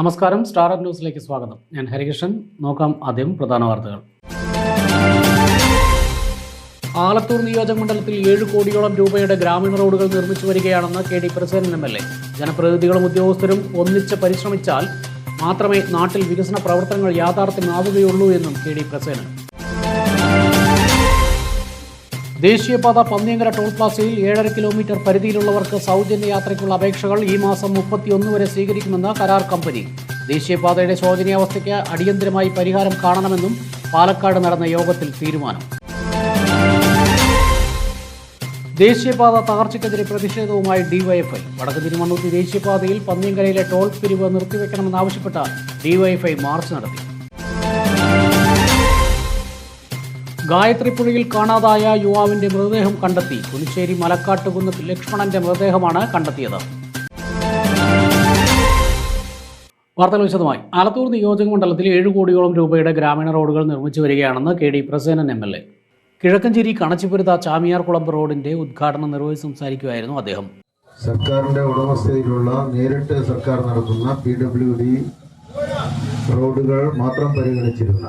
നമസ്കാരം. സ്റ്റാർ ന്യൂസിലേക്ക് സ്വാഗതം. ഞാൻ ഹരികൃഷ്ണൻ. നോക്കാം ആദ്യം പ്രധാന വാർത്തകൾ. ആലത്തൂർ നിയോജക മണ്ഡലത്തിൽ ഏഴ് കോടിയോളം രൂപയുടെ ഗ്രാമീണ റോഡുകൾ നിർമ്മിച്ചു വരികയാണെന്ന് K D Prasenan M L A. ജനപ്രതിനിധികളും ഉദ്യോഗസ്ഥരും ഒന്നിച്ച് പരിശ്രമിച്ചാൽ മാത്രമേ നാട്ടിൽ വികസന പ്രവർത്തനങ്ങൾ യാഥാർത്ഥ്യമാവുകയുള്ളൂ എന്നും കെ ഡി പ്രസേനൻ ദേശീയപാത പന്നിയങ്കര ടോൾ പ്ലാസയിൽ ഏഴര കിലോമീറ്റർ പരിധിയിലുള്ളവർക്ക് സൗജന്യ യാത്രയ്ക്കുള്ള അപേക്ഷകൾ ഈ മാസം മുപ്പത്തിയൊന്ന് വരെ സ്വീകരിക്കുമെന്ന് കരാർ കമ്പനി. ദേശീയപാതയുടെ ശോചനീയാവസ്ഥയ്ക്ക് അടിയന്തരമായി പരിഹാരം കാണണമെന്നും പാലക്കാട് നടന്ന യോഗത്തിൽ തീരുമാനം. ദേശീയപാത തകർച്ചയ്ക്കെതിരെ പ്രതിഷേധവുമായി ഡിവൈഎഫ്ഐ. വടക്ക് തിരുമണ്ണൂത്തി ദേശീയപാതയിൽ പന്നിയങ്കരയിലെ ടോൾ പിരിവ് നിർത്തിവെക്കണമെന്നാവശ്യപ്പെട്ട ഡിവൈഎഫ്ഐ മാർച്ച് നടത്തി. ഗായത്രിപ്പുഴയിൽ കാണാതായ യുവാവിന്റെ മൃതദേഹം കണ്ടെത്തി. പുതുച്ചേരി മലക്കാട്ടുകുന്ന് ലക്ഷ്മണന്റെ മൃതദേഹമാണ് കണ്ടെത്തിയത്. വാർത്തകൾ വിശദമായി. ആലത്തൂർ നിയോജക മണ്ഡലത്തിൽ ഏഴ് കോടിയോളം രൂപയുടെ ഗ്രാമീണ റോഡുകൾ നിർമ്മിച്ചു വരികയാണെന്ന് K D Prasenan M L A. Kizhakkanchery കണച്ചിപ്പുരത്ത Chamiyarkulamb റോഡിന്റെ ഉദ്ഘാടനം നിർവഹിച്ച് സംസാരിക്കുകയായിരുന്നു അദ്ദേഹം. സർക്കാരിന്റെ ഉടമസ്ഥതയിലുള്ള നേരിട്ട് സർക്കാർ നടത്തുന്ന പി ഡബ്ല്യു ഡി റോഡുകൾ മാത്രം പരിഗണിച്ചിരുന്ന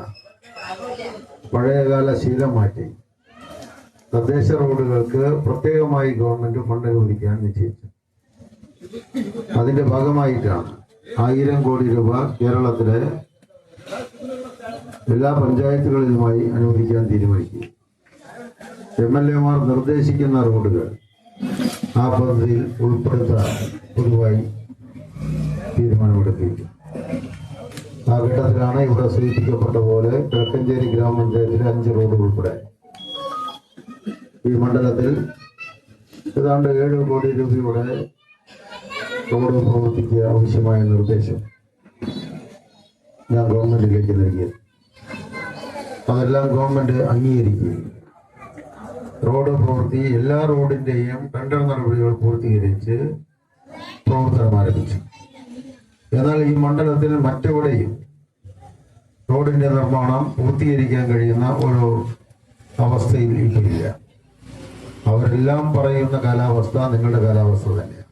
പഴയകാല ശീലം മാറ്റി. തദ്ദേശ റോഡുകൾക്ക് പ്രത്യേകമായി ഗവൺമെന്റ് ഫണ്ട് അനുവദിക്കാൻ നിശ്ചയിച്ചു. അതിന്റെ ഭാഗമായിട്ടാണ് ആയിരം കോടി രൂപ കേരളത്തിലെ എല്ലാ പഞ്ചായത്തുകളിലുമായി അനുവദിക്കാൻ തീരുമാനിക്കും എം എൽ എമാർ നിർദ്ദേശിക്കുന്ന റോഡുകൾ ആ പദ്ധതിയിൽ ഉൾപ്പെടുത്താൻ പൊതുവായി തീരുമാനമെടുക്കുകയും ആ ഘട്ടത്തിലാണ് ഇവിടെ സൂചിപ്പിക്കപ്പെട്ട പോലെ കിഴക്കഞ്ചേരി ഗ്രാമപഞ്ചായത്തിലെ അഞ്ച് റോഡ് ഉൾപ്പെടെ. ഈ മണ്ഡലത്തിൽ ഏതാണ്ട് ഏഴ് കോടി രൂപയുടെ റോഡ് പ്രവർത്തിക്കുക ആവശ്യമായ നിർദ്ദേശം ഞാൻ ഗവൺമെന്റിലേക്ക് നൽകിയത്. അതെല്ലാം ഗവൺമെന്റ് അംഗീകരിക്കുകയും റോഡ് പ്രവൃത്തി എല്ലാ റോഡിന്റെയും ടെൻഡർ നടപടികൾ പൂർത്തീകരിച്ച് പ്രവർത്തനം ആരംഭിച്ചു. എന്നാൽ ഈ മണ്ഡലത്തിൽ മറ്റെവിടെയും റോഡിന്റെ നിർമ്മാണം പൂർത്തീകരിക്കാൻ കഴിയുന്ന ഒരു അവസ്ഥയിൽ ഇല്ല അവരെല്ലാം പറയുന്ന കാലാവസ്ഥ നിങ്ങളുടെ കാലാവസ്ഥ തന്നെയാണ്.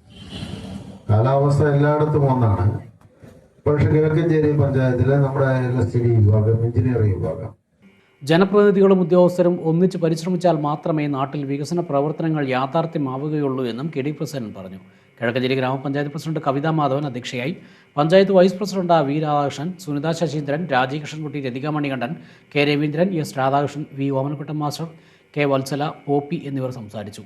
കാലാവസ്ഥ എല്ലായിടത്തും ഒന്നാണ്. പക്ഷെ കിഴക്കഞ്ചേരി പഞ്ചായത്തിലെ നമ്മുടെ എൽ വിഭാഗം എഞ്ചിനീയറിംഗ് വിഭാഗം. ജനപ്രതിനിധികളും ഉദ്യോഗസ്ഥരും ഒന്നിച്ച് പരിശ്രമിച്ചാൽ മാത്രമേ നാട്ടിൽ വികസന പ്രവർത്തനങ്ങൾ യാഥാർത്ഥ്യമാവുകയുള്ളൂ എന്നും കെ ഡി പ്രസേനൻ പറഞ്ഞു. കിഴക്കഞ്ചേരി ഗ്രാമപഞ്ചായത്ത് പ്രസിഡന്റ് കവിതാ മാധവൻ അധ്യക്ഷയായി. Panchayat vice president V Radhakrishnan Sunitha Sasheendran Rajikrishnankutty Rathika Manikandan K Raveendran S Radhakrishnan V Omanakuttan master K Vatsala Poppy എന്നിവർ സംസാരിച്ചു.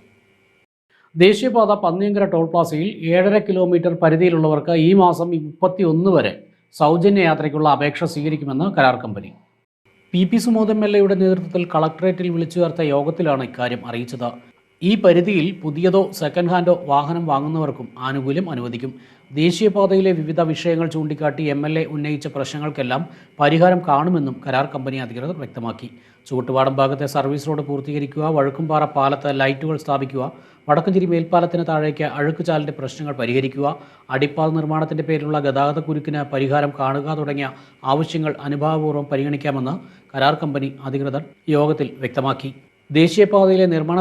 ദേശീയപാത പന്നിയങ്കര ടോൾ പ്ലാസയിൽ ഏഴര കിലോമീറ്റർ പരിധിയിലുള്ളവർക്ക് ഈ മാസം മുപ്പത്തി ഒന്ന് വരെ സൗജന്യ യാത്രയ്ക്കുള്ള അപേക്ഷ സ്വീകരിക്കുമെന്ന് കരാർ company. P P Sumod M L എയുടെ നേതൃത്വത്തിൽ കളക്ടറേറ്റിൽ വിളിച്ചു ചേർത്ത യോഗത്തിലാണ് ഇക്കാര്യം അറിയിച്ചത്. ഈ പരിധിയിൽ പുതിയതോ സെക്കൻഡ് ഹാൻഡോ വാഹനം വാങ്ങുന്നവർക്കും ആനുകൂല്യം അനുവദിക്കും. ദേശീയപാതയിലെ വിവിധ വിഷയങ്ങൾ ചൂണ്ടിക്കാട്ടി എം എൽ എ ഉന്നയിച്ച പ്രശ്നങ്ങൾക്കെല്ലാം പരിഹാരം കാണുമെന്നും കരാർ കമ്പനി അധികൃതർ വ്യക്തമാക്കി. ചൂട്ടുപാടം ഭാഗത്തെ സർവീസ് റോഡ് പൂർത്തീകരിക്കുക വഴുക്കുംപാറ പാലത്ത് ലൈറ്റുകൾ സ്ഥാപിക്കുക വടക്കഞ്ചേരി മേൽപ്പാലത്തിന് താഴേക്ക് അഴുക്കുചാലിന്റെ പ്രശ്നങ്ങൾ പരിഹരിക്കുക അടിപ്പാത നിർമ്മാണത്തിന്റെ പേരിലുള്ള ഗതാഗത കുരുക്കിന് പരിഹാരം കാണുക തുടങ്ങിയ ആവശ്യങ്ങൾ അനുഭാവപൂർവം പരിഗണിക്കാമെന്ന് കരാർ കമ്പനി അധികൃതർ യോഗത്തിൽ വ്യക്തമാക്കി. ദേശീയപാതയിലെ നിർമ്മാണ